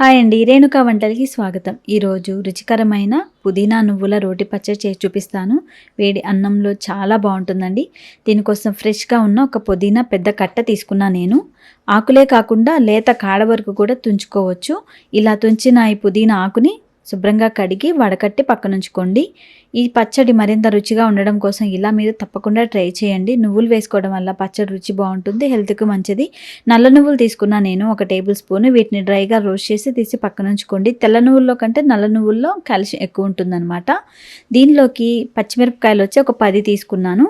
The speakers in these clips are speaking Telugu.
హాయ్ అండి రేణుకా వంటలకి స్వాగతం. ఈరోజు రుచికరమైన పుదీనా నువ్వుల రోటి పచ్చడి చేసి చూపిస్తాను. వేడి అన్నంలో చాలా బాగుంటుందండి. దీనికోసం ఫ్రెష్గా ఉన్న ఒక పుదీనా పెద్ద కట్ట తీసుకున్నా నేను. ఆకులే కాకుండా లేత కాడ వరకు కూడా తుంచుకోవచ్చు. ఇలా తుంచిన ఈ పుదీనా ఆకుని శుభ్రంగా కడిగి వడకట్టి పక్కనుంచుకోండి. ఈ పచ్చడి మరింత రుచిగా ఉండడం కోసం ఇలా మీరు తప్పకుండా ట్రై చేయండి. నువ్వులు వేసుకోవడం వల్ల పచ్చడి రుచి బాగుంటుంది హెల్త్కి మంచిది. నల్ల నువ్వులు తీసుకున్నా నేను ఒక టేబుల్ స్పూన్. వీటిని డ్రైగా రోస్ట్ చేసి తీసి పక్కనుంచుకోండి. తెల్ల నువ్వుల్లో కంటే నల్ల నువ్వుల్లో కాల్షియం ఎక్కువ ఉంటుందన్నమాట. దీనిలోకి పచ్చిమిరపకాయలు వచ్చి ఒక పది తీసుకున్నాను.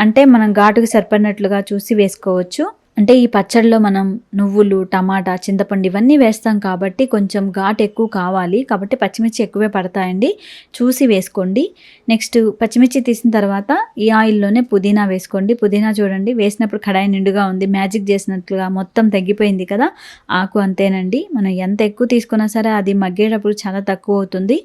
అంటే మనం ఘాటుకు సరిపడినట్లుగా చూసి వేసుకోవచ్చు. అంటే ఈ పచ్చడిలో మనం నువ్వులు టమాటా చింతపండు ఇవన్నీ వేస్తాం కాబట్టి కొంచెం ఘాట్ ఎక్కువ కావాలి. కాబట్టి పచ్చిమిర్చి ఎక్కువే పడతాయండి. చూసి వేసుకోండి. నెక్స్ట్ పచ్చిమిర్చి తీసిన తర్వాత ఈ ఆయిల్లోనే పుదీనా వేసుకోండి. పుదీనా చూడండి వేసినప్పుడు కడాయి నిండుగా ఉంది. మ్యాజిక్ చేసినట్లుగా మొత్తం తగ్గిపోయింది కదా. ఆకు అంతేనండి. మనం ఎంత ఎక్కువ తీసుకున్నా సరే అది మగ్గేటప్పుడు చాలా తక్కువ అవుతుంది.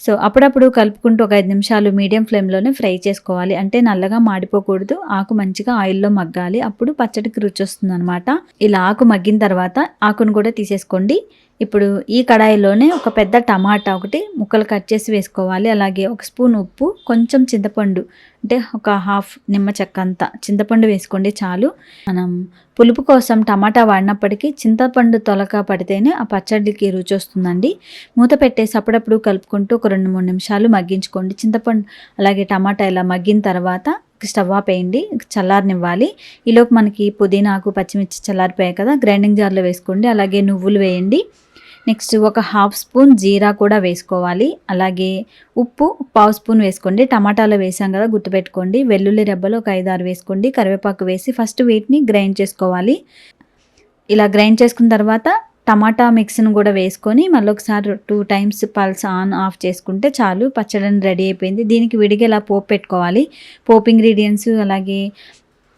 సో అప్పుడప్పుడు కలుపుకుంటూ ఒక ఐదు నిమిషాలు మీడియం ఫ్లేమ్లోనే ఫ్రై చేసుకోవాలి. అంటే నల్లగా మాడిపోకూడదు. ఆకు మంచిగా ఆయిల్లో మగ్గాలి. అప్పుడు పచ్చడికి రుచి వస్తుంది అనమాట ఇలా ఆకు మగ్గిన తర్వాత ఆకును కూడా తీసేసుకోండి. ఇప్పుడు ఈ కడాయిలోనే ఒక పెద్ద టమాటా ఒకటి ముక్కలు కట్ చేసి వేసుకోవాలి. అలాగే ఒక స్పూన్ ఉప్పు కొంచెం చింతపండు అంటే ఒక హాఫ్ నిమ్మ చెక్క అంత. చింతపండు వేసుకోండి చాలు. మనం పులుపు కోసం టమాటా వాడినప్పటికీ చింతపండు తొలక పడితేనే ఆ పచ్చడికి రుచి వస్తుందండి. మూత పెట్టేసి అప్పుడప్పుడు కలుపుకుంటూ ఒక రెండు మూడు నిమిషాలు మగ్గించుకోండి. చింతపండు అలాగే టమాటా ఇలా మగ్గిన తర్వాత స్టవ్ ఆపేయండి చల్లారనివ్వాలి. ఈలోపు మనకి పుదీనాకు పచ్చిమిర్చి చల్లారిపోయాయి కదా గ్రైండింగ్ జార్లో వేసుకోండి. అలాగే నువ్వులు వేయండి. నెక్స్ట్ ఒక హాఫ్ స్పూన్ జీరా కూడా వేసుకోవాలి. అలాగే ఉప్పు పావు స్పూన్ వేసుకోండి. టమాటాలో వేసాం కదా గుర్తుపెట్టుకోండి. వెల్లుల్లి రెబ్బలు ఒక ఐదు ఆరు వేసుకోండి. కరివేపాకు వేసి ఫస్ట్ వీటిని గ్రైండ్ చేసుకోవాలి. ఇలా గ్రైండ్ చేసుకున్న తర్వాత టమాటా మిక్స్ను కూడా వేసుకొని మళ్ళీ ఒకసారి two times pulse on off చేసుకుంటే చాలు. పచ్చడిని రెడీ అయిపోయింది. దీనికి విడిగా ఇలా పోపు పెట్టుకోవాలి. పోపు ఇంగ్రీడియంట్స్ అలాగే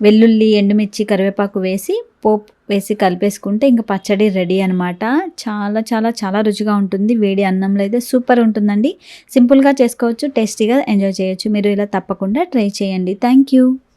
వెల్లుల్లి ఎండుమిర్చి కరివేపాకు వేసి పోపు వేసి కలిపేసుకుంటే ఇంకా పచ్చడి రెడీ అనమాట చాలా చాలా చాలా రుచిగా ఉంటుంది. వేడి అన్నంలో అయితే సూపర్ ఉంటుందండి. సింపుల్గా చేసుకోవచ్చు టేస్టీగా ఎంజాయ్ చేయొచ్చు. మీరు ఇలా తప్పకుండా ట్రై చేయండి. Thank you.